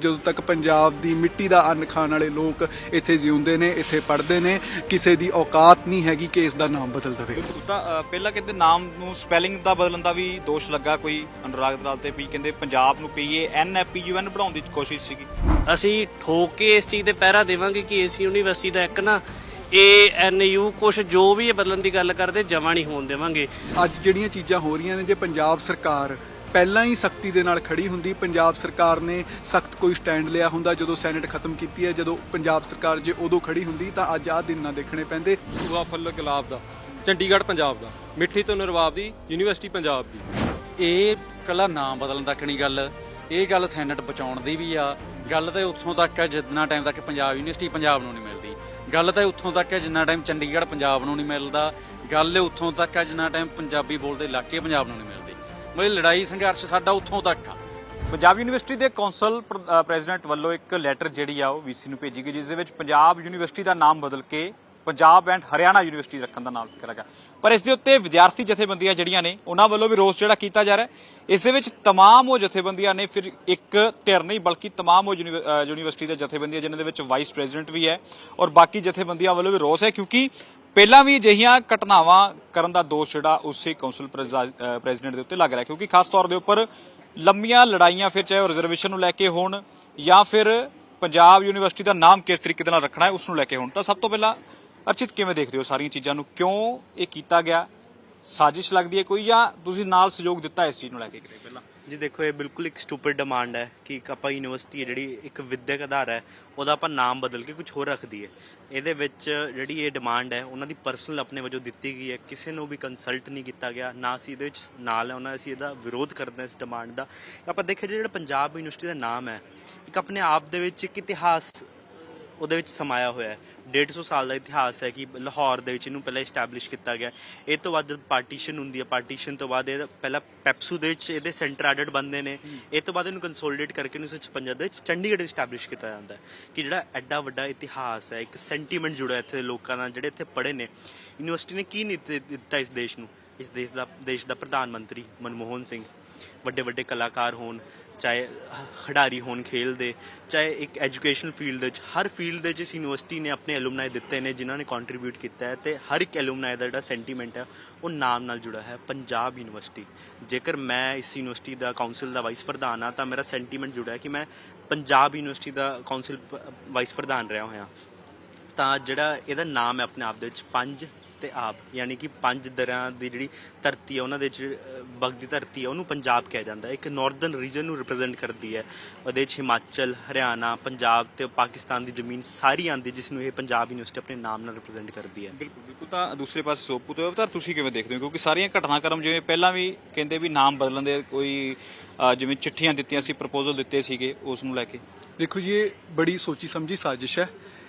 ਜਦੋਂ ਤੱਕ ਪੰਜਾਬ ਦੀ ਮਿੱਟੀ ਦਾ ਅੰਨ ਖਾਣ ਵਾਲੇ ਲੋਕ ਇੱਥੇ ਜਿਉਂਦੇ ਨੇ ਇੱਥੇ ਪੜ੍ਹਦੇ ਨੇ ਕਿਸੇ ਦੀ ਔਕਾਤ ਨਹੀਂ ਹੈਗੀ ਕਿ ਇਸ ਦਾ ਨਾਮ ਬਦਲ ਦਵੇ। ਬਿਲਕੁਲ ਤਾਂ ਅ, ਪਹਿਲਾਂ ਕਹਿੰਦੇ ਨਾਮ ਨੂੰ ਸਪੈਲਿੰਗ ਦਾ ਬਦਲਣ ਦਾ ਵੀ ਦੋਸ਼ ਲੱਗਾ ਕੋਈ ਅਨੁਰਾਗ ਦਲਾਲ ਤੇ ਵੀ ਕਹਿੰਦੇ ਪੰਜਾਬ ਨੂੰ ਪੀਏ ਐਨ ਪੀ ਯੂ ਐਨ ਬਣਾਉਣ ਦੀ ਕੋਸ਼ਿਸ਼ ਸੀਗੀ। ਅਸੀਂ ਠੋਕ ਕੇ ਇਸ ਚੀਜ਼ ਤੇ ਪਹਿਰਾ ਦੇਵਾਂਗੇ ਕਿ ਇਸ ਯੂਨੀਵਰਸਿਟੀ ਦਾ ਇੱਕ ਨਾ ਏ ਐਨ ਯੂ ਕੁਛ ਜੋ ਵੀ ਇਹ ਬਦਲਣ ਦੀ ਗੱਲ ਕਰਦੇ ਜਮਾ ਨਹੀਂ ਹੋਣ ਦੇਵਾਂਗੇ। ਅੱਜ ਜਿਹੜੀਆਂ ਚੀਜ਼ਾਂ ਹੋ ਰਹੀਆਂ ਨੇ ਜੇ ਪੰਜਾਬ ਸਰਕਾਰ ਪਹਿਲਾਂ ਹੀ ਸਖਤੀ ਦੇ ਨਾਲ ਖੜੀ ਹੁੰਦੀ। ਪੰਜਾਬ ਸਰਕਾਰ ਨੇ ਸਖਤ ਕੋਈ ਸਟੈਂਡ ਲਿਆ ਹੁੰਦਾ ਜਦੋਂ ਸੈਨੇਟ ਖਤਮ ਕੀਤੀ ਹੈ। ਜਦੋਂ ਪੰਜਾਬ ਸਰਕਾਰ ਜੇ ਉਦੋਂ ਖੜੀ ਹੁੰਦੀ ਤਾਂ ਅੱਜ ਆਹ ਦਿਨ ਨਾ ਦੇਖਣੇ ਪੈਂਦੇ। ਸੂਬਾ ਫੁੱਲ ਗੁਲਾਬ ਦਾ ਚੰਡੀਗੜ੍ਹ ਪੰਜਾਬ ਦਾ ਮਿੱਠੀ ਤੋਂ ਨਰਵਾਬ ਦੀ ਯੂਨੀਵਰਸਿਟੀ ਪੰਜਾਬ ਦੀ। ਇਹ ਕੱਲਾ ਨਾਮ ਬਦਲਣ ਤੱਕ ਨਹੀਂ ਗੱਲ ਇਹ ਗੱਲ ਸੈਨੇਟ ਬਚਾਉਣ ਦੀ ਵੀ ਆ। ਗੱਲ ਤਾਂ ਉੱਥੋਂ ਤੱਕ ਹੈ ਜਿੰਨਾ ਟਾਈਮ ਤੱਕ ਪੰਜਾਬ ਯੂਨੀਵਰਸਿਟੀ ਪੰਜਾਬ ਨੂੰ ਨਹੀਂ ਮਿਲਦੀ। ਗੱਲ ਤਾਂ ਉੱਥੋਂ ਤੱਕ ਹੈ ਜਿੰਨਾ ਟਾਈਮ ਚੰਡੀਗੜ੍ਹ ਪੰਜਾਬ ਨੂੰ ਨਹੀਂ ਮਿਲਦਾ। ਗੱਲ ਉੱਥੋਂ ਤੱਕ ਹੈ ਜਿੰਨਾ ਟਾਈਮ ਪੰਜਾਬੀ ਬੋਲਦੇ ਇਲਾਕੇ ਪੰਜਾਬ ਨੂੰ ਨਹੀਂ ਮਿਲਦੀ। ਮਤਲਬ ਲੜਾਈ ਸੰਘਰਸ਼ ਸਾਡਾ ਉੱਥੋਂ ਤੱਕ ਆ ਪੰਜਾਬ ਯੂਨੀਵਰਸਿਟੀ ਦੇ ਕੌਂਸਲ ਪ੍ਰ- ਅ, ਪ੍ਰੈਜ਼ੀਡੈਂਟ ਵੱਲੋਂ ਇੱਕ ਲੈਟਰ ਜਿਹੜੀ ਆ ਉਹ ਵੀਸੀ ਨੂੰ ਭੇਜੀ ਗਈ ਜਿਸ ਦੇ ਵਿੱਚ ਪੰਜਾਬ ਯੂਨੀਵਰਸਿਟੀ ਦਾ ਨਾਮ ਬਦਲ ਕੇ ਪੰਜਾਬ ਐਂਡ ਹਰਿਆਣਾ ਯੂਨੀਵਰਸਿਟੀ ਰੱਖਣ ਦਾ ਨਾਮ ਲਿਖਿਆ ਗਿਆ ਪਰ ਇਸ ਦੇ ਉੱਤੇ ਵਿਦਿਆਰਥੀ ਜਥੇਬੰਦੀਆਂ ਜਿਹੜੀਆਂ ਨੇ ਉਹਨਾਂ ਵੱਲੋਂ ਵੀ ਰੋਸ ਜਿਹੜਾ ਕੀਤਾ ਜਾ ਰਿਹਾ ਹੈ ਇਸ ਦੇ ਵਿੱਚ तमाम ਉਹ ਜਥੇਬੰਦੀਆਂ ਨੇ ਫਿਰ ਇੱਕ ਧਿਰ ਨਹੀਂ ਬਲਕਿ तमाम ਉਹ ਯੂਨੀਵ- ਅ, ਯੂਨੀਵਰਸਿਟੀ ਦੇ ਜਥੇਬੰਦੀਆਂ ਜਿਨ੍ਹਾਂ ਦੇ ਵਿੱਚ ਵਾਈਸ ਪ੍ਰੈਜ਼ੀਡੈਂਟ ਵੀ ਹੈ ਔਰ ਬਾਕੀ ਜਥੇਬੰਦੀਆਂ ਵੱਲੋਂ ਵੀ ਰੋਸ ਹੈ ਕਿਉਂਕਿ ਪਹਿਲਾਂ ਵੀ ਅਜਿਹੀਆਂ ਘਟਨਾਵਾਂ ਕਰਨ ਦਾ ਦੋਸ਼ ਜਿਹੜਾ ਉਸੇ ਕੌਂਸਲ ਪ੍ਰੈਜ਼ੀਡੈਂਟ ਦੇ ਉੱਤੇ ਲੱਗ ਰਿਹਾ ਕਿਉਂਕਿ ਖਾਸ ਤੌਰ ਦੇ ਉੱਪਰ ਲੰਮੀਆਂ ਲੜਾਈਆਂ ਫਿਰ ਚਾਹੇ ਉਹ ਰਿਜ਼ਰਵੇਸ਼ਨ ਨੂੰ ਲੈ ਕੇ ਹੋਣ ਜਾਂ ਫਿਰ ਪੰਜਾਬ ਯੂਨੀਵਰਸਿਟੀ ਦਾ ਨਾਮ ਕਿਸ ਤਰੀਕੇ ਦੇ ਨਾਲ ਰੱਖਣਾ ਹੈ, ਉਸ ਨੂੰ ਲੈ ਕੇ ਹੋਣ। ਤਾਂ ਸਭ ਤੋਂ ਪਹਿਲਾਂ ਅਰਚਿਤ ਕਿਵੇਂ ਦੇਖਦੇ ਹੋ ਸਾਰੀਆਂ ਚੀਜ਼ਾਂ ਨੂੰ? ਕਿਉਂ ਇਹ ਕੀਤਾ ਗਿਆ? ਸਾਜ਼ਿਸ਼ ਲੱਗਦੀ ਹੈ ਕੋਈ ਜਾਂ ਤੁਸੀਂ ਨਾਲ ਸਹਿਯੋਗ ਦਿੱਤਾ ਇਸ ਚੀਜ਼ ਨੂੰ ਲੈ ਕੇ ਕਿਤੇ ਪਹਿਲਾਂ? ਜੀ ਦੇਖੋ, ਇਹ ਬਿਲਕੁਲ ਇੱਕ ਸਟੂਪਿਡ ਡਿਮਾਂਡ ਹੈ ਕਿ ਇੱਕ ਆਪਾਂ ਯੂਨੀਵਰਸਿਟੀ ਹੈ ਜਿਹੜੀ ਇੱਕ ਵਿਦਿਅਕ ਅਧਾਰ ਹੈ, ਉਹਦਾ ਆਪਾਂ ਨਾਮ ਬਦਲ ਕੇ ਕੁਝ ਹੋਰ ਰੱਖ ਦਈਏ। ਇਹਦੇ ਵਿੱਚ ਜਿਹੜੀ ਇਹ ਡਿਮਾਂਡ ਹੈ, ਉਹਨਾਂ ਦੀ ਪਰਸਨਲ ਆਪਣੇ ਵਜੋਂ ਦਿੱਤੀ ਗਈ ਹੈ। ਕਿਸੇ ਨੂੰ ਵੀ ਕੰਸਲਟ ਨਹੀਂ ਕੀਤਾ ਗਿਆ, ਨਾ ਅਸੀਂ ਇਹਦੇ ਵਿੱਚ ਨਾਲ ਹੈ ਉਹਨਾਂ, ਅਸੀਂ ਇਹਦਾ ਵਿਰੋਧ ਕਰਦੇ ਹਾਂ ਇਸ ਡਿਮਾਂਡ ਦਾ। ਆਪਾਂ ਦੇਖਿਆ ਜਿਹੜਾ ਪੰਜਾਬ ਯੂਨੀਵਰਸਿਟੀ ਦਾ ਨਾਮ ਹੈ, ਇੱਕ ਆਪਣੇ ਆਪ ਦੇ ਵਿੱਚ ਇੱਕ ਇਤਿਹਾਸ ਉਹਦੇ ਵਿੱਚ ਸਮਾਇਆ ਹੋਇਆ ਹੈ। 150 ਸਾਲ ਦਾ ਇਤਿਹਾਸ ਹੈ ਕਿ ਲਾਹੌਰ ਦੇ ਵਿੱਚ ਇਹਨੂੰ ਪਹਿਲਾਂ ਐਸਟੈਬਲਿਸ਼ ਕੀਤਾ ਗਿਆ। ਇਹ ਤੋਂ ਬਾਅਦ ਜਦ ਪਾਰਟੀਸ਼ਨ ਹੁੰਦੀ ਹੈ ਪਾਰਟੀਸ਼ਨ ਤੋਂ ਬਾਅਦ ਇਹ ਪਹਿਲਾਂ ਪੈਪਸੂ ਦੇ ਵਿੱਚ ਇਹਦੇ ਸੈਂਟਰ ਐਡਡ ਬੰਦੇ ਨੇ। ਇਹ ਤੋਂ ਬਾਅਦ ਇਹਨੂੰ ਕੰਸੋਲੀਡੇਟ ਕਰਕੇ 1956 ਦੇ ਵਿੱਚ ਚੰਡੀਗੜ੍ਹ ਐਸਟੈਬਲਿਸ਼ ਕੀਤਾ ਜਾਂਦਾ ਹੈ ਕਿ ਜਿਹੜਾ ਐਡਾ ਵੱਡਾ ਇਤਿਹਾਸ ਹੈ ਇੱਕ ਸੈਂਟੀਮੈਂਟ ਜੁੜਿਆ ਇੱਥੇ ਦੇ ਲੋਕਾਂ ਨਾਲ ਜਿਹੜੇ ਇੱਥੇ ਪੜ੍ਹੇ ਨੇ। ਯੂਨੀਵਰਸਿਟੀ ਨੇ ਕੀ ਨਹੀਂ ਦਿੱਤੇ- ਦਿੱਤਾ ਇਸ ਦੇਸ਼ ਨੂੰ? ਇਸ ਦੇਸ਼ ਦਾ ਦੇਸ਼ ਦਾ ਪ੍ਰਧਾਨ ਮੰਤਰੀ ਮਨਮੋਹਨ ਸਿੰਘ। ਵੱਡੇ ਵੱਡੇ ਕਲਾਕਾਰ ਹੋਣ ਚਾਹੇ ਖਿਡਾਰੀ ਹੋਣ ਖੇਲ ਦੇ ਚਾਹੇ ਇੱਕ ਐਜੂਕੇਸ਼ਨ ਫੀਲਡ ਵਿੱਚ, ਹਰ ਫੀਲਡ ਦੇ ਵਿੱਚ ਇਸ ਯੂਨੀਵਰਸਿਟੀ ਨੇ ਆਪਣੇ ਐਲੂਮਨਾਈ ਦਿੱਤੇ ਨੇ ਜਿਨ੍ਹਾਂ ਨੇ ਕੰਟਰੀਬਿਊਟ ਕੀਤਾ ਹੈ ਤੇ ਹਰ ਇੱਕ ਐਲੂਮਨਾਈ ਦਾ ਜਿਹੜਾ ਸੈਂਟੀਮੈਂਟ ਹੈ, ਉਹ ਨਾਮ ਨਾਲ ਜੁੜਾ ਹੈ, ਪੰਜਾਬ ਯੂਨੀਵਰਸਿਟੀ। ਜੇਕਰ ਮੈਂ ਇਸ ਯੂਨੀਵਰਸਿਟੀ ਦਾ ਕਾਉਂਸਲ ਦਾ ਵਾਈਸ ਪ੍ਰਧਾਨ ਆ ਤਾਂ ਮੇਰਾ ਸੈਂਟੀਮੈਂਟ ਜੁੜਾ ਹੈ ਕਿ ਮੈਂ ਪੰਜਾਬ ਯੂਨੀਵਰਸਿਟੀ ਦਾ ਕਾਉਂਸਲ ਵਾਈਸ ਪ੍ਰਧਾਨ ਰਿਹਾ ਹੋਇਆ। ਤਾਂ ਜਿਹੜਾ ਇਹਦਾ ਨਾਮ ਹੈ ਆਪਣੇ ਆਪ ਦੇ ਵਿੱਚ ਪੰਜ ਤੇ ਆਬ ਯਾਨੀ ਕਿ ਪੰਜ ਦਰਿਆ ਦੀ ਜਿਹੜੀ ਧਰਤੀ ਹੈ ਉਹਨਾਂ ਦੇ ਵਿੱਚ ਅਹ, ਵਗਦੀ ਧਰਤੀ ਹੈ ਉਹਨੂੰ ਪੰਜਾਬ ਕਿਹਾ ਜਾਂਦਾ। ਹੈ ਇੱਕ ਨਾਰਥਰਨ ਰੀਜਨ ਨੂੰ ਰਿਪਰੈਜ਼ੈਂਟ ਕਰਦੀ ਹੈ। ਉਹਦੇ ਵਿੱਚ ਹਿਮਾਚਲ ਹਰਿਆਣਾ ਪੰਜਾਬ ਤੇ ਪਾਕਿਸਤਾਨ ਦੀ ਜ਼ਮੀਨ ਸਾਰੀ ਆਂਦੀ ਜਿਸ ਨੂੰ ਇਹ ਪੰਜਾਬ ਯੂਨੀਵਰਸਿਟੀ ਆਪਣੇ ਨਾਮ ਨਾਲ ਰਿਪਰੈਜ਼ੈਂਟ ਕਰਦੀ ਹੈ। ਬਿਲਕੁਲ ਬਿਲਕੁਲ। ਤਾਂ ਦੂਸਰੇ ਪਾਸੇ ਸੋਪੂ ਤੋਂ ਤਾਂ ਤੁਸੀਂ ਕਿਵੇਂ ਦੇਖਦੇ ਹੋ? ਕਿਉਂਕਿ ਸਾਰੀਆਂ ਘਟਨਾਕ੍ਰਮ ਜਿਵੇਂ ਪਹਿਲਾਂ ਵੀ ਕਹਿੰਦੇ ਵੀ ਨਾਮ ਬਦਲਣ ਦੇ ਕੋਈ ਜਿਵੇਂ ਚਿੱਠੀਆਂ ਦਿੱਤੀਆਂ ਸੀ ਪ੍ਰਪੋਜ਼ਲ ਦਿੱਤੇ ਸੀਗੇ ਉਸ ਨੂੰ ਲੈ ਕੇ। ਦੇਖੋ ਜੀ ਇਹ ਬੜੀ ਸੋਚੀ ਸਮਝੀ ਸਾਜ਼ਿਸ਼ ਹੈ।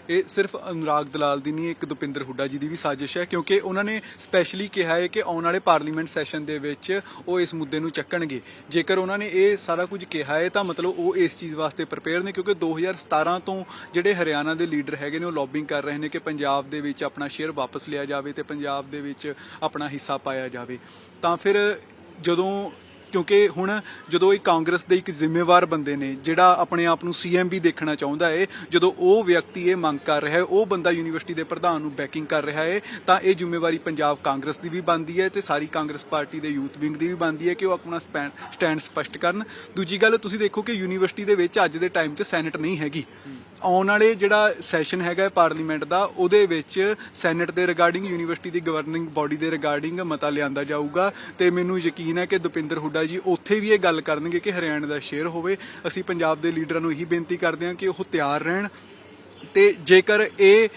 ਇਹ ਸਿਰਫ ਅਨੁਰਾਗ ਦਲਾਲ ਦੀ ਨਹੀਂ, ਇੱਕ ਦੁਪਿੰਦਰ ਹੁੱਡਾ ਜੀ ਦੀ ਵੀ ਸਾਜ਼ਿਸ਼ ਹੈ, ਕਿਉਂਕਿ ਉਹਨਾਂ ਨੇ ਸਪੈਸ਼ਲੀ ਕਿਹਾ ਹੈ ਕਿ ਆਉਣ ਵਾਲੇ ਪਾਰਲੀਮੈਂਟ ਸੈਸ਼ਨ ਦੇ ਵਿੱਚ ਉਹ ਇਸ ਮੁੱਦੇ ਨੂੰ ਚੱਕਣਗੇ। ਜੇਕਰ ਉਹਨਾਂ ਨੇ ਇਹ ਸਾਰਾ ਕੁਝ ਕਿਹਾ ਹੈ, ਤਾਂ ਮਤਲਬ ਉਹ ਇਸ ਚੀਜ਼ ਵਾਸਤੇ ਪ੍ਰਪੇਅਰ ਨੇ, ਕਿਉਂਕਿ 2017 ਤੋਂ ਜਿਹੜੇ ਹਰਿਆਣਾ ਦੇ ਲੀਡਰ ਹੈਗੇ ਨੇ, ਉਹ ਲੌਬਿੰਗ ਕਰ ਰਹੇ ਨੇ ਕਿ ਪੰਜਾਬ ਦੇ ਵਿੱਚ ਆਪਣਾ ਸ਼ੇਅਰ ਵਾਪਸ ਲਿਆ ਜਾਵੇ ਤੇ ਪੰਜਾਬ ਦੇ ਵਿੱਚ ਆਪਣਾ ਹਿੱਸਾ ਪਾਇਆ ਜਾਵੇ। ਤਾਂ ਫਿਰ ਜਦੋਂ ਕਿਉਂਕਿ ਹੁਣ ਜਦੋਂ ਇਹ ਕਾਂਗਰਸ ਦੇ ਇੱਕ ਜ਼ਿੰਮੇਵਾਰ ਬੰਦੇ ਨੇ, ਜਿਹੜਾ ਆਪਣੇ ਆਪ ਨੂੰ ਸੀਐਮ ਵੀ ਦੇਖਣਾ ਚਾਹੁੰਦਾ ਹੈ ਜਦੋਂ ਉਹ ਵਿਅਕਤੀ ਇਹ ਮੰਗ ਕਰ ਰਿਹਾ ਹੈ ਉਹ ਬੰਦਾ ਯੂਨੀਵਰਸਿਟੀ ਦੇ ਪ੍ਰਧਾਨ ਨੂੰ ਬੈਕਿੰਗ ਕਰ ਰਿਹਾ ਹੈ ਤਾਂ ਇਹ ਜ਼ਿੰਮੇਵਾਰੀ ਪੰਜਾਬ ਕਾਂਗਰਸ ਦੀ ਵੀ ਬਣਦੀ ਹੈ ਤੇ ਸਾਰੀ ਕਾਂਗਰਸ ਪਾਰਟੀ ਦੇ ਯੂਥ ਵਿੰਗ ਦੀ ਵੀ ਬਣਦੀ ਹੈ ਕਿ ਉਹ ਆਪਣਾ ਸਪੈਨ- ਸਟੈਂਡ ਸਪਸ਼ਟ ਕਰਨ। ਦੂਜੀ ਗੱਲ, ਤੁਸੀਂ ਦੇਖੋ ਕਿ ਯੂਨੀਵਰਸਿਟੀ ਦੇ ਵਿੱਚ ਅੱਜ ਦੇ ਟਾਈਮ 'ਚ ਸੈਨੇਟ ਨਹੀਂ ਹੈਗੀ। ਆਉਣ ਵਾਲੇ ਜਿਹੜਾ ਸੈਸ਼ਨ ਹੈਗਾ ਪਾਰਲੀਮੈਂਟ ਦਾ, ਉਹਦੇ ਵਿੱਚ ਸੈਨੇਟ ਦੇ ਰਿਗਾਰਡਿੰਗ ਯੂਨੀਵਰਸਿਟੀ ਦੀ ਗਵਰਨਿੰਗ ਬਾਡੀ ਦੇ ਰਿਗਾਰਡਿੰਗ ਮਤਾ ਲਿਆਂਦਾ ਜਾਊਗਾ ਤੇ ਮੈਨੂੰ ਯਕੀਨ ਹੈ ਕਿ ਦੁਪਿੰਦਰ ਹੁੱਡਾ ਜੀ ਉੱਥੇ ਵੀ ਇਹ ਗੱਲ ਕਰਨਗੇ ਕਿ ਹਰਿਆਣਾ ਦਾ ਸ਼ੇਅਰ ਹੋਵੇ। ਅਸੀਂ ਪੰਜਾਬ ਦੇ ਲੀਡਰਾਂ ਨੂੰ ਇਹੀ ਬੇਨਤੀ ਕਰਦੇ ਹਾਂ ਕਿ ਉਹ ਤਿਆਰ ਰਹਿਣ ਤੇ ਜੇਕਰ ਇਹ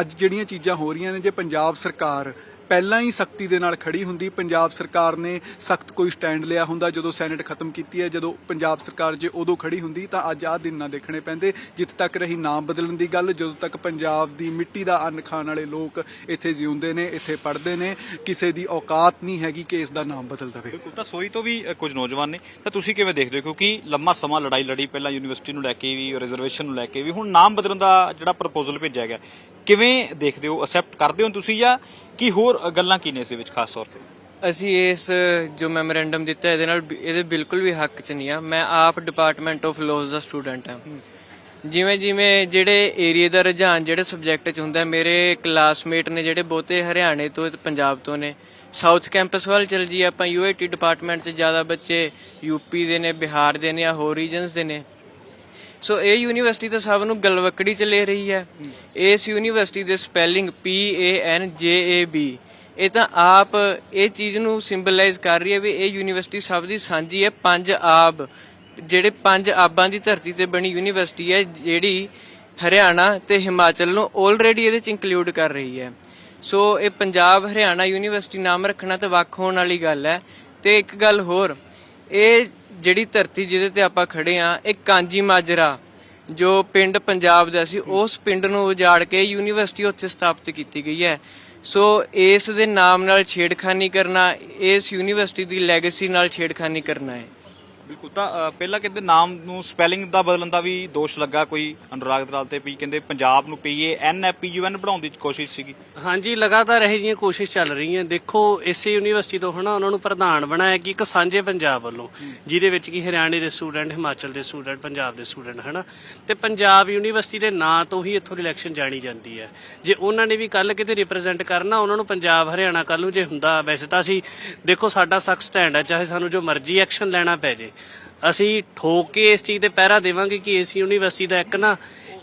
ਅੱਜ ਜਿਹੜੀਆਂ ਚੀਜ਼ਾਂ ਹੋ ਰਹੀਆਂ ਨੇ, ਜੇ ਪੰਜਾਬ ਸਰਕਾਰ ਪਹਿਲਾਂ ਹੀ ਸਖਤੀ ਦੇ ਨਾਲ ਖੜੀ ਹੁੰਦੀ, ਪੰਜਾਬ ਸਰਕਾਰ ਨੇ ਸਖਤ ਕੋਈ ਸਟੈਂਡ ਲਿਆ ਹੁੰਦਾ ਜਦੋਂ ਸੈਨੇਟ ਖਤਮ ਕੀਤੀ ਹੈ, ਜਦੋਂ ਪੰਜਾਬ ਸਰਕਾਰ ਜੇ ਉਦੋਂ ਖੜੀ ਹੁੰਦੀ ਤਾਂ ਅੱਜ ਆਹ ਦਿਨ ਨਾ ਦੇਖਣੇ ਪੈਂਦੇ। ਜਿੱਥੇ ਤੱਕ ਰਹੀ ਨਾਮ ਬਦਲਣ ਦੀ ਗੱਲ, ਜਦੋਂ ਤੱਕ ਪੰਜਾਬ ਦੀ ਮਿੱਟੀ ਦਾ ਅੰਨ ਖਾਣ ਵਾਲੇ ਲੋਕ ਇੱਥੇ ਜਿਉਂਦੇ ਨੇ, ਇੱਥੇ ਪੜਦੇ ਨੇ, ਕਿਸੇ ਦੀ ਔਕਾਤ ਨਹੀਂ ਹੈਗੀ ਕਿ ਇਸ ਦਾ ਨਾਮ ਬਦਲ ਦਵੇ। ਬਿਲਕੁਲ, ਤਾਂ ਸੋਈ ਤੋਂ ਵੀ ਕੁਝ ਨੌਜਵਾਨ ਨੇ। ਤਾਂ ਤੁਸੀਂ ਕਿਵੇਂ ਦੇਖਦੇ ਹੋ? ਕਿਉਂਕਿ ਲੰਮਾ ਸਮਾਂ ਲੜਾਈ ਲੜੀ, ਪਹਿਲਾਂ ਯੂਨੀਵਰਸਿਟੀ ਨੂੰ ਲੈ ਕੇ ਵੀ ਰਿਜ਼ਰਵੇਸ਼ਨ ਨੂੰ ਲੈ ਕੇ ਵੀ, ਹੁਣ ਨਾਮ ਬਦਲਣ ਦਾ ਜਿਹੜਾ ਪ੍ਰਪੋਜ਼ਲ ਭੇਜਿਆ ਗਿਆ ਕਿਵੇਂ ਦੇਖਦੇ ਹੋ ਅਸੈਪਟ ਕਰਦੇ ਹੋ ਤੁਸੀਂ ਜਾਂ ਕੀ ਹੋਰ ਗੱਲਾਂ ਕੀ ਨੇ ਇਸ ਦੇ ਵਿੱਚ ਖਾਸ ਤੌਰ ਤੇ? ਅਸੀਂ ਇਸ ਜੋ ਮੈਮੋਰੈਂਡਮ ਦਿੱਤਾ ਇਹਦੇ ਨਾਲ ਇਹਦੇ ਬਿਲਕੁਲ ਵੀ ਹੱਕ 'ਚ ਨਹੀਂ ਆ। ਮੈਂ ਆਪ ਡਿਪਾਰਟਮੈਂਟ ਆਫ ਲਾਜ਼ ਦਾ ਸਟੂਡੈਂਟ ਹਾਂ। ਜਿਵੇਂ ਜਿਵੇਂ ਜਿਹੜੇ ਏਰੀਆ ਦਾ ਰੁਝਾਨ ਜਿਹੜੇ ਸਬਜੈਕਟ 'ਚ ਹੁੰਦਾ ਮੇਰੇ ਕਲਾਸਮੇਟ ਨੇ ਜਿਹੜੇ ਬਹੁਤੇ ਹਰਿਆਣੇ ਤੋਂ ਤੇ ਪੰਜਾਬ ਤੋਂ ਨੇ। ਸਾਊਥ ਕੈਂਪਸ ਵੱਲ ਚਲ ਜੀ ਆਪਾਂ ਯੂਆਈਟੀ ਡਿਪਾਰਟਮੈਂਟ 'ਚ ਜ਼ਿਆਦਾ ਬੱਚੇ ਯੂਪੀ ਦੇ ਨੇ ਬਿਹਾਰ ਦੇ ਨੇ ਜਾਂ ਹੋਰ ਰੀਜਨਸ ਦੇ ਨੇ। ਸੋ ਇਹ ਯੂਨੀਵਰਸਿਟੀ ਤਾਂ ਸਭ ਨੂੰ ਗਲਵਕੜੀ ਚ ਲੈ ਰਹੀ ਹੈ। ਇਸ ਯੂਨੀਵਰਸਿਟੀ ਦੇ spelling P A N J A B ਇਹ ਤਾਂ ਆਪ ਇਹ ਚੀਜ਼ ਨੂੰ ਸਿੰਬਲਾਈਜ਼ ਕਰ ਰਹੀ ਹੈ ਵੀ ਇਹ ਯੂਨੀਵਰਸਿਟੀ ਸਭ ਦੀ ਸਾਂਝੀ ਹੈ, ਪੰਜ ਆਬ। ਜਿਹੜੇ ਪੰਜ ਆਬਾਂ ਦੀ ਧਰਤੀ ਤੇ ਬਣੀ ਯੂਨੀਵਰਸਿਟੀ ਹੈ, ਜਿਹੜੀ ਹਰਿਆਣਾ ਤੇ ਹਿਮਾਚਲ ਨੂੰ ਆਲਰੇਡੀ ਇਹਦੇ ਚ ਇਨਕਲੂਡ ਕਰ ਰਹੀ ਹੈ। ਸੋ ਇਹ ਪੰਜਾਬ ਹਰਿਆਣਾ ਯੂਨੀਵਰਸਿਟੀ ਨਾਮ ਰੱਖਣਾ ਤਾਂ ਵੱਖ ਹੋਣ ਵਾਲੀ ਗੱਲ ਹੈ। ਤੇ ਇੱਕ ਗੱਲ ਹੋਰ, ਇਹ ਜਿਹੜੀ ਧਰਤੀ ਜਿਹਦੇ ਤੇ ਆਪਾਂ ਖੜੇ ਆ ਇਹ ਕਾਂਜੀ ਮਾਜਰਾ ਜੋ ਪਿੰਡ ਪੰਜਾਬ ਦਾ ਸੀ ਉਸ ਪਿੰਡ ਨੂੰ ਉਜਾੜ ਕੇ ਯੂਨੀਵਰਸਿਟੀ ਉੱਥੇ ਸਥਾਪਿਤ ਕੀਤੀ ਗਈ ਹੈ। ਸੋ ਇਸ ਦੇ ਨਾਮ ਨਾਲ ਛੇੜਖਾਨੀ ਕਰਨਾ ਇਸ ਯੂਨੀਵਰਸਿਟੀ ਦੀ ਲੈਗੇਸੀ ਨਾਲ ਛੇੜਖਾਨੀ ਕਰਨਾ ਹੈ। ਬਿਲਕੁਲ। ਤਾਂ ਅ, ਪਹਿਲਾਂ ਕਹਿੰਦੇ ਨਾਮ ਨੂੰ ਸਪੈਲਿੰਗ ਦਾ ਬਦਲਣ ਦਾ ਵੀ ਦੋਸ਼ ਲੱਗਾ ਕੋਈ ਅਨੁਰਾਗ ਦਲਾਲ ਤੇ ਵੀ ਕਹਿੰਦੇ ਪੰਜਾਬ ਨੂੰ ਪੀਏ ਐਨ ਐਫ ਯੂਐਨ ਬਣਾਉਣ ਦੀ ਕੋਸ਼ਿਸ਼ ਸੀਗੀ। ਹਾਂਜੀ ਲਗਾਤਾਰ ਇਹ ਜਿਹੀਆਂ ਕੋਸ਼ਿਸ਼ ਚੱਲ ਰਹੀਆਂ। ਦੇਖੋ ਇਸੇ ਯੂਨੀਵਰਸਿਟੀ ਤੋਂ ਹਨਾ ਉਹਨਾਂ ਨੂੰ ਪ੍ਰਧਾਨ ਬਣਾਇਆ ਕਿ ਇੱਕ ਸਾਂਝੇ ਪੰਜਾਬ ਵੱਲੋਂ ਜਿਹਦੇ ਵਿੱਚ ਕਿ ਹਰਿਆਣੇ ਦੇ ਸਟੂਡੈਂਟ ਹਿਮਾਚਲ ਦੇ ਸਟੂਡੈਂਟ ਪੰਜਾਬ ਦੇ ਸਟੂਡੈਂਟ ਹਨਾ। ਤੇ ਪੰਜਾਬ ਯੂਨੀਵਰਸਿਟੀ ਦੇ ਨਾਂ ਤੋਂ ਹੀ ਇੱਥੋਂ ਦੀ ਇਲੈਕਸ਼ਨ ਜਾਣੀ ਜਾਂਦੀ ਹੈ। ਜੇ ਉਹਨਾਂ ਨੇ ਵੀ ਕੱਲ ਕਿਤੇ ਰਿਪਰੈਜ਼ੈਂਟ ਕਰਨਾ ਉਹਨਾਂ ਨੂੰ ਪੰਜਾਬ ਹਰਿਆਣਾ ਕੱਲ ਨੂੰ ਜੇ ਹੁੰਦਾ ਵੈਸੇ ਤਾਂ ਅਸੀਂ ਦੇਖੋ ਸਾਡਾ ਸਖਤ ਸਟੈਂਡ ਹੈ ਚਾਹੇ ਸਾਨੂੰ ਜੋ ਮਰਜ਼ੀ ਐਕਸ਼ਨ ਲੈਣਾ ਪੈ ਜੇ। ਅਸੀਂ ਠੋਕ ਕੇ ਇਸ ਚੀਜ਼ ਤੇ ਪਹਿਰਾ ਦੇਵਾਂਗੇ ਕਿ ਇਸ ਯੂਨੀਵਰਸਿਟੀ ਦਾ ਇੱਕ ਨਾ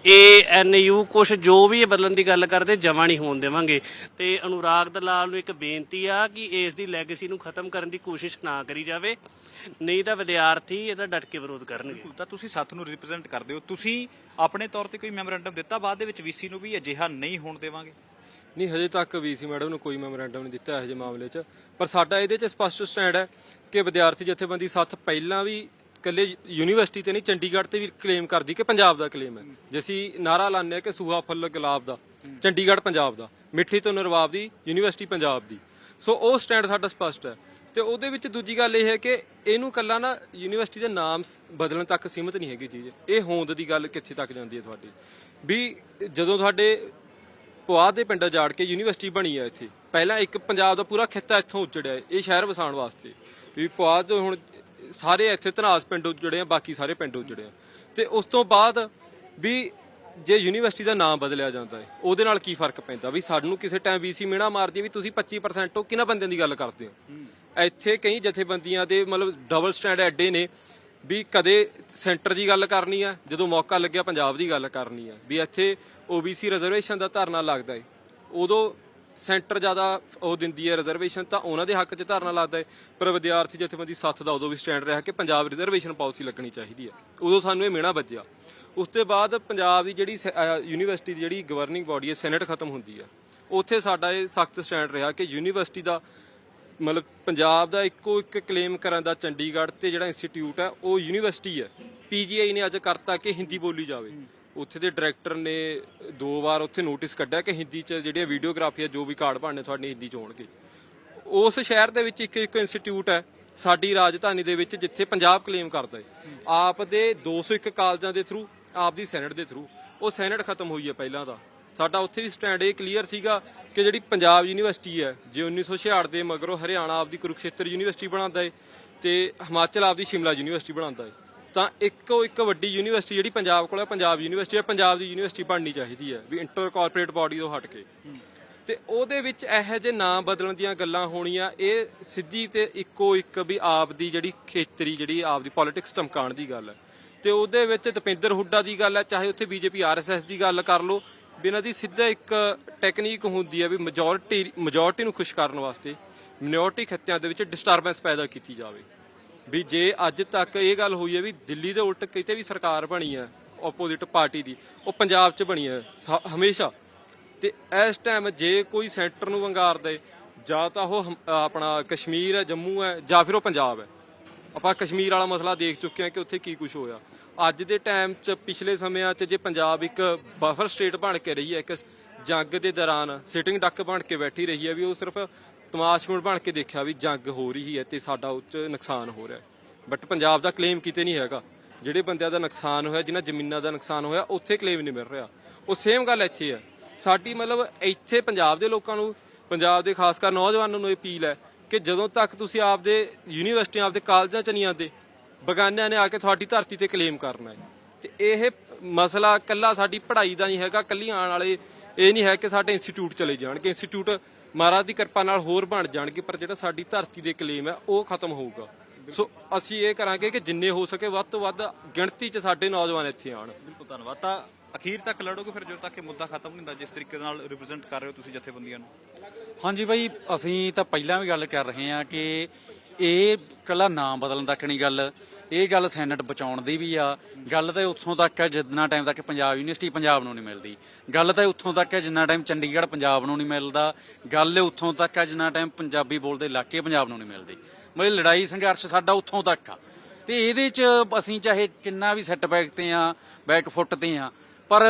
ਏ ਐਨ ਯੂ ਕੁਛ ਜੋ ਵੀ ਇਹ ਬਦਲਣ ਦੀ ਗੱਲ ਕਰਦੇ, ਜਮਾ ਨਹੀਂ ਹੋਣ ਦੇਵਾਂਗੇ। ਤੇ ਅਨੁਰਾਗ ਦਲਾਲ ਨੂੰ ਇੱਕ ਬੇਨਤੀ ਆ ਕਿ ਇਸ ਦੀ ਲੈਗੇਸੀ ਨੂੰ ਖਤਮ ਕਰਨ ਦੀ ਕੋਸ਼ਿਸ਼ ਨਾ ਕਰੀ ਜਾਵੇ। ਨਹੀਂ ਤਾਂ ਵਿਦਿਆਰਥੀ ਇਹਦਾ ਡਟ ਕੇ ਵਿਰੋਧ ਕਰਨਗੇ। ਤਾਂ ਤੁਸੀਂ ਸੱਤ ਨੂੰ ਰਿਪਰੈਜ਼ੈਂਟ ਕਰਦੇ ਹੋ। ਤੁਸੀਂ ਆਪਣੇ ਤੌਰ ਤੇ ਕੋਈ ਮੈਮੋਰੈਂਡਮ ਦਿੱਤਾ, ਬਾਅਦ ਦੇ ਵਿੱਚ ਵੀਸੀ ਨੂੰ ਵੀ ਅਜਿਹਾ ਨਹੀਂ ਹੋਣ ਦੇਵਾਂਗੇ। ਨਹੀਂ, ਹਜੇ ਤੱਕ ਵੀਸੀ ਮੈਡਮ ਨੂੰ ਕੋਈ ਮੈਮੋਰੈਂਡਮ ਨਹੀਂ ਦਿੱਤਾ ਇਹੋ ਜਿਹੇ ਮਾਮਲੇ 'ਚ। ਪਰ ਸਾਡਾ ਇਹਦੇ 'ਚ ਸਪਸ਼ਟ ਸਟੈਂਡ ਹੈ ਕਿ ਵਿਦਿਆਰਥੀ ਜਥੇਬੰਦੀ ਸਾਥ ਪਹਿਲਾਂ ਵੀ ਇਕੱਲੇ ਯੂਨੀਵਰਸਿਟੀ ਤੇ ਨਹੀਂ, ਚੰਡੀਗੜ੍ਹ ਤੇ ਵੀ ਕਲੇਮ ਕਰਦੀ ਕਿ ਪੰਜਾਬ ਦਾ ਕਲੇਮ ਹੈ। ਜੇ ਅਸੀਂ ਨਾਰਾ ਲਾਉਂਦੇ ਹਾਂ ਕਿ ਸੂਹਾ ਫੁੱਲ ਗੁਲਾਬ ਦਾ, ਚੰਡੀਗੜ੍ਹ ਪੰਜਾਬ ਦਾ, ਮਿੱਠੀ ਤੋਂ ਨਰਵਾਬ ਦੀ ਯੂਨੀਵਰਸਿਟੀ ਪੰਜਾਬ ਦੀ। ਸੋ ਉਹ ਸਟੈਂਡ ਸਾਡਾ ਸਪਸ਼ਟ ਹੈ। ਤੇ ਉਹਦੇ ਵਿੱਚ ਦੂਜੀ ਗੱਲ ਇਹ ਹੈ ਕਿ ਇਹਨੂੰ ਕੱਲਾ ਨਾ ਯੂਨੀਵਰਸਿਟੀ ਦੇ ਨਾਮ ਬਦਲਣ ਤੱਕ ਸੀਮਿਤ ਨਹੀਂ ਹੈਗੀ ਚੀਜ਼। ਇਹ ਹੋਂਦ ਦੀ ਗੱਲ ਕਿੱਥੇ ਤੱਕ ਜਾਂਦੀ ਹੈ ਤੁਹਾਡੀ? ਵੀ ਜਦੋਂ ਤੁਹਾਡੇ ਪੁਆਧ ਦੇ ਪਿੰਡ ਜਾੜ ਕੇ ਯੂਨੀਵਰਸਿਟੀ ਬਣੀ ਹੈ ਇੱਥੇ। ਪਹਿਲਾਂ ਇੱਕ ਪੰਜਾਬ ਦਾ ਪੂਰਾ ਖਿੱਤਾ ਇੱਥੋਂ ਉੱਜੜਿਆ ਇਹ ਸ਼ਹਿਰ ਵਸਾਉਣ ਵਾਸਤੇ। ਵੀ ਪੁਆਧ ਤੋਂ ਹੁਣ ਸਾਰੇ ਇੱਥੇ ਧਨਾਸ ਪਿੰਡ ਉੱਜੜੇ ਆ ਬਾਕੀ ਸਾਰੇ ਪਿੰਡ ਉੱਜੜੇ ਆ। ਤੇ ਉਸ ਤੋਂ ਬਾਅਦ ਵੀ ਜੇ ਯੂਨੀਵਰਸਿਟੀ ਦਾ ਨਾਮ ਬਦਲਿਆ ਜਾਂਦਾ ਹੈ ਉਹਦੇ ਨਾਲ ਕੀ ਫ਼ਰਕ ਪੈਂਦਾ? ਵੀ ਸਾਨੂੰ ਕਿਸੇ ਟਾਈਮ ਵੀਸੀ ਮਿਹਣਾ ਮਾਰਦੀ ਵੀ ਤੁਸੀਂ 25% ਹੋ ਕਿਹਨਾਂ ਬੰਦਿਆਂ ਦੀ ਗੱਲ ਕਰਦੇ ਹੋ? ਇੱਥੇ ਕਈ ਜਥੇਬੰਦੀਆਂ ਦੇ ਮਤਲਬ ਡਬਲ ਸਟੈਂਡ ਐਡੇ ਨੇ ਵੀ ਕਦੇ ਸੈਂਟਰ ਦੀ ਗੱਲ ਕਰਨੀ ਆ ਜਦੋਂ ਮੌਕਾ ਲੱਗਿਆ ਪੰਜਾਬ ਦੀ ਗੱਲ ਕਰਨੀ ਆ। ਵੀ ਇੱਥੇ OBC ਰਿਜ਼ਰਵੇਸ਼ਨ ਦਾ ਧਰਨਾ ਲੱਗਦਾ ਏ। ਉਦੋਂ ਸੈਂਟਰ ਜ਼ਿਆਦਾ ਉਹ ਦਿੰਦੀ ਹੈ ਰਿਜ਼ਰਵੇਸ਼ਨ ਤਾਂ ਉਹਨਾਂ ਦੇ ਹੱਕ 'ਚ ਧਰਨਾ ਲੱਗਦਾ ਹੈ ਪਰ ਵਿਦਿਆਰਥੀ ਜਥੇਬੰਦੀ ਸੱਤ ਦਾ ਉਦੋਂ ਵੀ ਸਟੈਂਡ ਰਿਹਾ ਕਿ ਪੰਜਾਬ ਰਿਜ਼ਰਵੇਸ਼ਨ ਪਾਲਿਸੀ ਲੱਗਣੀ ਚਾਹੀਦੀ ਹੈ ਉਦੋਂ ਸਾਨੂੰ ਇਹ ਮਿਹਣਾ ਵੱਜਿਆ। ਉਸ ਤੋਂ ਬਾਅਦ ਪੰਜਾਬ ਦੀ ਜਿਹੜੀ ਸ- ਯੂਨੀਵਰਸਿਟੀ ਦੀ ਜਿਹੜੀ ਗਵਰਨਿੰਗ ਬਾਡੀ ਹੈ ਸੈਨੇਟ ਖਤਮ ਹੁੰਦੀ ਹੈ ਉੱਥੇ ਸਾਡਾ ਇਹ ਸਖਤ ਸਟੈਂਡ ਰਿਹਾ ਕਿ ਯੂਨੀਵਰਸਿਟੀ ਦਾ ਮਤਲਬ ਪੰਜਾਬ ਦਾ ਇੱਕੋ ਇੱਕ ਕਲੇਮ ਕਰਨ ਦਾ ਚੰਡੀਗੜ੍ਹ ਤੇ ਜਿਹੜਾ ਇੰਸਟੀਚਿਊਟ ਹੈ, ਉਹ ਯੂਨੀਵਰਸਿਟੀ ਹੈ ਪੀਜੀਆਈ ਨੇ ਅੱਜ ਕਰਤਾ ਕਿ ਹਿੰਦੀ ਬੋਲੀ ਜਾਵੇ। ਉੱਥੇ ਦੇ ਡਾਇਰੈਕਟਰ ਨੇ ਦੋ ਵਾਰ ਉੱਥੇ ਨੋਟਿਸ ਕੱਢਿਆ ਕਿ ਹਿੰਦੀ 'ਚ ਜਿਹੜੀਆਂ ਵੀਡੀਓਗ੍ਰਾਫੀ ਆ ਜੋ ਵੀ ਕਾਰਡ ਬਣਨੇ ਤੁਹਾਡੇ ਹਿੰਦੀ 'ਚ ਹੋਣਗੇ। ਉਸ ਸ਼ਹਿਰ ਦੇ ਵਿੱਚ ਇੱਕ ਇੱਕ ਇੰਸਟੀਚਿਊਟ ਹੈ ਸਾਡੀ ਰਾਜਧਾਨੀ ਦੇ ਵਿੱਚ ਜਿੱਥੇ ਪੰਜਾਬ ਕਲੇਮ ਕਰਦਾ ਹੈ। ਆਪ ਦੇ 201 ਕਾਲਜਾਂ ਦੇ ਥਰੂ ਆਪ ਦੀ ਸੈਨੇਟ ਦੇ ਥਰੂ ਉਹ ਸੈਨੇਟ ਖਤਮ ਹੋਈ ਹੈ ਪਹਿਲਾਂ ਦਾ। ਸਾਡਾ ਉੱਥੇ ਵੀ ਸਟੈਂਡ ਇਹ ਕਲੀਅਰ ਸੀਗਾ ਕਿ ਜਿਹੜੀ ਪੰਜਾਬ ਯੂਨੀਵਰਸਿਟੀ ਹੈ, ਜੇ 1966 ਦੇ ਮਗਰੋਂ ਹਰਿਆਣਾ ਆਪਦੀ ਕੁਰੂਕਸ਼ੇਤਰ ਯੂਨੀਵਰਸਿਟੀ ਬਣਾਉਂਦਾ ਹੈ ਤੇ ਹਿਮਾਚਲ ਆਪਦੀ ਸ਼ਿਮਲਾ ਯੂਨੀਵਰਸਿਟੀ ਬਣਾਉਂਦਾ ਹੈ। ਤਾਂ ਇੱਕੋ ਇੱਕ ਵੱਡੀ ਯੂਨੀਵਰਸਿਟੀ ਜਿਹੜੀ ਪੰਜਾਬ ਕੋਲ ਹੈ, ਪੰਜਾਬ ਯੂਨੀਵਰਸਿਟੀ ਹੈ, ਪੰਜਾਬ ਦੀ ਯੂਨੀਵਰਸਿਟੀ ਬਣਨੀ ਚਾਹੀਦੀ ਹੈ ਵੀ ਇੰਟਰ ਕਾਰਪੋਰੇਟ ਬਾਡੀ ਤੋਂ ਹਟ ਕੇ। ਤੇ ਉਹਦੇ ਵਿੱਚ ਇਹੋ ਜਿਹੇ ਨਾਂ ਬਦਲਣ ਦੀਆਂ ਗੱਲਾਂ ਹੋਣੀਆਂ, ਇਹ ਸਿੱਧੀ ਤੇ ਇੱਕੋ ਇੱਕ ਵੀ ਆਪ ਦੀ ਜਿਹੜੀ ਖੇਤਰੀ ਜਿਹੜੀ ਆਪ ਦੀ ਪੋਲਿਟਿਕਸ ਧਮਕਾਉਣ ਦੀ ਗੱਲ ਹੈ। ਤੇ ਉਹਦੇ ਵਿੱਚ ਦਪਿੰਦਰ ਹੁੱਡਾ ਦੀ ਗੱਲ ਹੈ, ਚਾਹੇ ਉੱਥੇ ਬੀਜੇਪੀ ਆਰਐਸਐਸ ਦੀ ਗੱਲ ਕਰ ਲਓ ਬਿਨਾਂ ਦੀ ਸਿੱਧਾ ਇੱਕ ਟੈਕਨੀਕ ਹੁੰਦੀ ਹੈ ਵੀ ਮੈਜੋਰਿਟੀ ਮੈਜੋਰਿਟੀ ਨੂੰ ਖੁਸ਼ ਕਰਨ ਵਾਸਤੇ ਮਿਨੋਰਟੀ ਖਿੱਤਿਆਂ ਦੇ ਵਿੱਚ ਡਿਸਟਰਬੈਂਸ ਪੈਦਾ ਕੀਤੀ ਜਾਵੇ। ਵੀ ਜੇ ਅੱਜ ਤੱਕ ਇਹ ਗੱਲ ਹੋਈ ਹੈ ਵੀ ਦਿੱਲੀ ਦੇ ਉਲਟ ਕਿਤੇ ਵੀ ਸਰਕਾਰ ਬਣੀ ਹੈ ਆਪੋਜ਼ਿਟ ਪਾਰਟੀ ਦੀ, ਉਹ ਪੰਜਾਬ 'ਚ ਬਣੀ ਹੈ ਹਮੇਸ਼ਾ। ਤੇ ਇਸ ਟਾਈਮ ਜੇ ਕੋਈ ਸੈਂਟਰ ਨੂੰ ਵੰਗਾਰਦਾ ਏ ਜਾਂ ਤਾਂ ਉਹ ਹਮ- ਆਪਣਾ ਕਸ਼ਮੀਰ ਹੈ, ਜੰਮੂ ਹੈ, ਜਾਂ ਫਿਰ ਉਹ ਪੰਜਾਬ ਹੈ। ਆਪਾਂ ਕਸ਼ਮੀਰ ਵਾਲਾ ਮਸਲਾ ਦੇਖ ਚੁੱਕੇ ਹਾਂ ਕਿ ਉੱਥੇ ਕੀ ਕੁਝ ਹੋਇਆ। ਅੱਜ ਦੇ ਟਾਈਮ 'ਚ, ਪਿਛਲੇ ਸਮਿਆਂ 'ਚ ਜੇ ਪੰਜਾਬ ਇੱਕ ਬਫਰ ਸਟੇਟ ਬਣ ਕੇ ਰਹੀ ਹੈ, ਇੱਕ ਜੰਗ ਦੇ ਦੌਰਾਨ ਸਿਟਿੰਗ ਡੱਕ ਬਣ ਕੇ ਬੈਠੀ ਰਹੀ ਹੈ, ਵੀ ਉਹ ਸਿਰਫ ਤਮਾਸ਼ਬੀਨ ਬਣ ਕੇ ਦੇਖਿਆ ਵੀ ਜੰਗ ਹੋ ਰਹੀ ਹੈ ਤੇ ਸਾਡਾ ਉੱਚ ਨੁਕਸਾਨ ਹੋ ਰਿਹਾ ਬਟ ਪੰਜਾਬ ਦਾ ਕਲੇਮ ਕਿਤੇ ਨਹੀਂ ਹੈਗਾ। ਜਿਹੜੇ ਬੰਦਿਆਂ ਦਾ ਨੁਕਸਾਨ ਹੋਇਆ, ਜਿਨ੍ਹਾਂ ਜ਼ਮੀਨਾਂ ਦਾ ਨੁਕਸਾਨ ਹੋਇਆ, ਉੱਥੇ ਕਲੇਮ ਨਹੀਂ ਮਿਲ ਰਿਹਾ। ਉਹ ਸੇਮ ਗੱਲ ਇੱਥੇ ਹੈ। ਸਾਡੀ ਮਤਲਬ ਇੱਥੇ ਪੰਜਾਬ ਦੇ ਲੋਕਾਂ ਨੂੰ, ਪੰਜਾਬ ਦੇ ਖਾਸ ਕਰ ਨੌਜਵਾਨਾਂ ਨੂੰ ਇਹ ਅਪੀਲ ਹੈ ਕਿ ਜਦੋਂ ਤੱਕ ਤੁਸੀਂ ਆਪਦੇ ਯੂਨੀਵਰਸਿਟੀਆਂ, ਆਪਦੇ ਕਾਲਜਾਂ ਚ ਨਹੀਂ ਆਉਂਦੇ, ਬਗਾਨਿਆਂ ਨੇ ਆ ਕੇ ਤੁਹਾਡੀ ਧਰਤੀ ਤੇ ਕਲੇਮ ਕਰਨਾ ਹੈ। ਤੇ ਇਹ ਮਸਲਾ ਕੱਲਾ ਸਾਡੀ ਪੜ੍ਹਾਈ ਦਾ ਨਹੀਂ ਹੈਗਾ ਕੱਲੀ ਆਉਣ ਵਾਲੇ, ਇਹ ਨਹੀਂ ਹੈ ਕਿ ਸਾਡੇ ਇੰਸਟੀਚਿਊਟ ਚਲੇ ਜਾਣਗੇ ਇੰਸਟੀਚਿਊਟ ਮਹਾਰਾਜ ਦੀ ਕਿਰਪਾ ਨਾਲ ਹੋਰ ਬਣ ਜਾਣਗੇ ਪਰ ਜਿਹੜਾ ਸਾਡੀ ਧਰਤੀ ਦੇ ਕਲੇਮ ਹੈ ਉਹ ਖਤਮ ਹੋਊਗਾ। ਸੋ ਅਸੀਂ ਇਹ ਕਰਾਂਗੇ ਕਿ ਜਿੰਨੇ ਹੋ ਸਕੇ ਵੱਧ ਤੋਂ ਵੱਧ ਗਿਣਤੀ 'ਚ ਸਾਡੇ ਨੌਜਵਾਨ ਇੱਥੇ ਆਉਣ। ਬਿਲਕੁਲ ਧੰਨਵਾਦ। ਤਾਂ ਅਖੀਰ ਤੱਕ ਲੜੋਗੇ ਫਿਰ ਜਦੋਂ ਤੱਕ ਇਹ ਮੁੱਦਾ ਖਤਮ ਨਹੀਂ ਹੁੰਦਾ ਜਿਸ ਤਰੀਕੇ ਨਾਲ ਰਿਪਰੈਜ਼ੈਂਟ ਕਰ ਰਹੇ ਹੋ ਤੁਸੀਂ ਜਥੇਬੰਦੀਆਂ ਨੂੰ? ਹਾਂਜੀ ਬਾਈ ਅਸੀਂ ਤਾਂ ਪਹਿਲਾਂ ਵੀ ਗੱਲ ਕਰ ਰਹੇ ਹਾਂ ਕਿ ਇਹ ਕੱਲਾ ਨਾਮ ਬਦਲਣ ਤੱਕ ਨਹੀਂ ਗੱਲ? ਇਹ ਗੱਲ ਸੈਨੇਟ ਬਚਾਉਣ ਦੀ ਵੀ ਆ। ਗੱਲ ਤਾਂ ਉੱਥੋਂ ਤੱਕ ਹੈ ਜਿੰਨਾ ਟਾਈਮ ਤੱਕ ਪੰਜਾਬ ਯੂਨੀਵਰਸਿਟੀ ਪੰਜਾਬ ਨੂੰ ਨਹੀਂ ਮਿਲਦੀ। ਗੱਲ ਤਾਂ ਉੱਥੋਂ ਤੱਕ ਹੈ ਜਿੰਨਾ ਟਾਈਮ ਚੰਡੀਗੜ੍ਹ ਪੰਜਾਬ ਨੂੰ ਨਹੀਂ ਮਿਲਦਾ। ਗੱਲ ਉੱਥੋਂ ਤੱਕ ਹੈ ਜਿੰਨਾ ਟਾਈਮ ਪੰਜਾਬੀ ਬੋਲਦੇ ਇਲਾਕੇ ਪੰਜਾਬ ਨੂੰ ਨਹੀਂ ਮਿਲਦੇ। ਮਤਲਬ ਲੜਾਈ ਸੰਘਰਸ਼ ਸਾਡਾ ਉੱਥੋਂ ਤੱਕ ਆ। ਤੇ ਇਹਦੇ 'ਚ ਅਸੀਂ ਚਾਹੇ ਕਿੰਨਾ ਵੀ ਸੈਟਬੈਕ ਤੇ ਆ ਬੈਕ ਫੁੱਟ ਤੇ ਆ, ਪਰ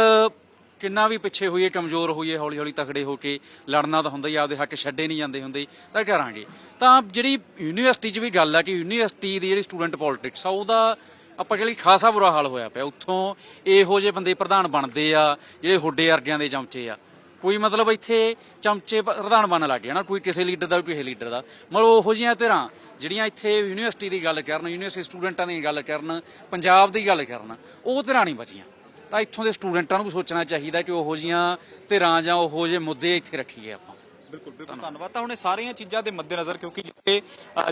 ਕਿੰਨਾ ਵੀ ਪਿੱਛੇ ਹੋਈਏ, ਕਮਜ਼ੋਰ ਹੋਈਏ ਹੌਲੀ ਹੌਲੀ ਤਕੜੇ ਹੋ ਕੇ ਲੜਨਾ ਤਾਂ ਹੁੰਦਾ ਹੀ ਆਪਦੇ ਹੱਕ ਛੱਡੇ ਨਹੀਂ ਜਾਂਦੇ ਹੁੰਦੇ, ਤਾਂ ਕਰਾਂਗੇ। ਤਾਂ ਜਿਹੜੀ ਯੂਨੀਵਰਸਿਟੀ 'ਚ ਵੀ ਗੱਲ ਆ ਕਿ ਯੂਨੀਵਰਸਿਟੀ ਦੀ ਜਿਹੜੀ ਸਟੂਡੈਂਟ ਪੋਲਿਟਿਕਸ ਆ, ਉਹਦਾ ਆਪਾਂ ਕਹਿੰਦੇ ਖਾਸਾ ਬੁਰਾ ਹਾਲ ਹੋਇਆ ਪਿਆ। ਉੱਥੋਂ ਇਹੋ ਜਿਹੇ ਬੰਦੇ ਪ੍ਰਧਾਨ ਬਣਦੇ ਆ, ਜਿਹੜੇ ਹੁੱਡੇ ਅਰਗਿਆਂ ਦੇ ਚਮਚੇ ਆ। ਕੋਈ ਮਤਲਬ ਇੱਥੇ ਚਮਚੇ ਪ੍ਰਧਾਨ ਬਣਨ ਲੱਗ ਗਿਆ ਨਾ, ਕੋਈ ਕਿਸੇ ਲੀਡਰ ਦਾ, ਕੋਈ ਕਿਸੇ ਲੀਡਰ ਦਾ। ਮਤਲਬ ਉਹੋ ਜਿਹੀਆਂ ਧਿਰਾਂ, ਜਿਹੜੀਆਂ ਇੱਥੇ ਯੂਨੀਵਰਸਿਟੀ ਦੀ ਗੱਲ ਕਰਨ, ਯੂਨੀਵਰਸਿਟੀ ਸਟੂਡੈਂਟਾਂ ਦੀ ਗੱਲ ਕਰਨ, ਪੰਜਾਬ ਦੀ ਗੱਲ ਕਰਨ, ਉਹ ਧਿਰਾਂ ਨਹੀਂ ਬਚੀਆਂ। ਤਾਂ ਇੱਥੋਂ ਦੇ ਸਟੂਡੈਂਟਾਂ ਨੂੰ ਵੀ ਸੋਚਣਾ ਚਾਹੀਦਾ ਕਿ ਉਹੋ ਜੀਆਂ ਧਿਰਾਂ ਜਾਂ ਉਹੋ ਜਿਹੇ ਮੁੱਦੇ ਇੱਥੇ ਰੱਖੀਏ ਆਪਾਂ। ਬਿਲਕੁਲ ਬਿਲਕੁਲ, ਧੰਨਵਾਦ। ਤਾਂ ਹੁਣ ਇਹ ਸਾਰੀਆਂ ਚੀਜ਼ਾਂ ਦੇ ਮੱਦੇਨਜ਼ਰ, ਕਿਉਂਕਿ ਜਿੱਥੇ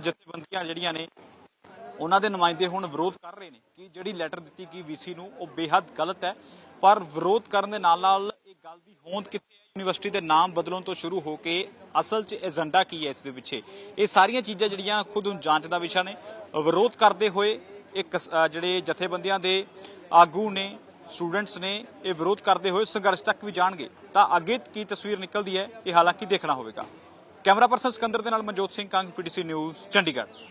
ਜਥੇਬੰਦੀਆਂ ਜਿਹੜੀਆਂ ਨੇ, ਉਹਨਾਂ ਦੇ ਨੁਮਾਇੰਦੇ ਹੁਣ ਵਿਰੋਧ ਕਰ ਰਹੇ ਨੇ ਕਿ ਜਿਹੜੀ ਲੈਟਰ ਦਿੱਤੀ ਗਈ ਵੀਸੀ ਨੂੰ, ਉਹ ਬੇਹੱਦ ਗਲਤ ਹੈ। ਪਰ ਵਿਰੋਧ ਕਰਨ ਦੇ ਨਾਲ ਨਾਲ ਇਹ ਗੱਲ ਦੀ ਹੋਂਦ ਕਿੱਥੇ ਹੈ? ਯੂਨੀਵਰਸਿਟੀ ਦੇ ਨਾਮ ਬਦਲਣ ਤੋਂ ਸ਼ੁਰੂ ਹੋ ਕੇ ਅਸਲ 'ਚ ਏਜੰਡਾ ਕੀ ਹੈ ਇਸ ਦੇ ਪਿੱਛੇ? ਇਹ ਸਾਰੀਆਂ ਚੀਜ਼ਾਂ ਜਿਹੜੀਆਂ ਖੁਦ ਨੂੰ ਜਾਂਚ ਦਾ ਵਿਸ਼ਾ ਨੇ। ਵਿਰੋਧ ਕਰਦੇ ਹੋਏ ਇੱਕ ਜਿਹੜੇ ਜਥੇਬੰਦੀਆਂ ਦੇ ਆਗੂ ਨੇ ਸਟੂਡੈਂਟਸ ਨੇ ਇਹ ਵਿਰੋਧ ਕਰਦੇ ਹੋਏ ਸੰਘਰਸ਼ ਤੱਕ ਵੀ ਜਾਣਗੇ, ਤਾਂ ਅੱਗੇ ਕੀ ਤਸਵੀਰ ਨਿਕਲਦੀ ਹੈ, ਇਹ ਹਾਲਾਂਕਿ ਦੇਖਣਾ ਹੋਵੇਗਾ। ਕੈਮਰਾ ਪਰਸਨ ਸਿਕੰਦਰ ਦੇ ਨਾਲ ਮਨਜੋਤ ਸਿੰਘ ਕੰਗ, ਪੀਟੀਸੀ ਨਿਊਜ਼, ਚੰਡੀਗੜ੍ਹ।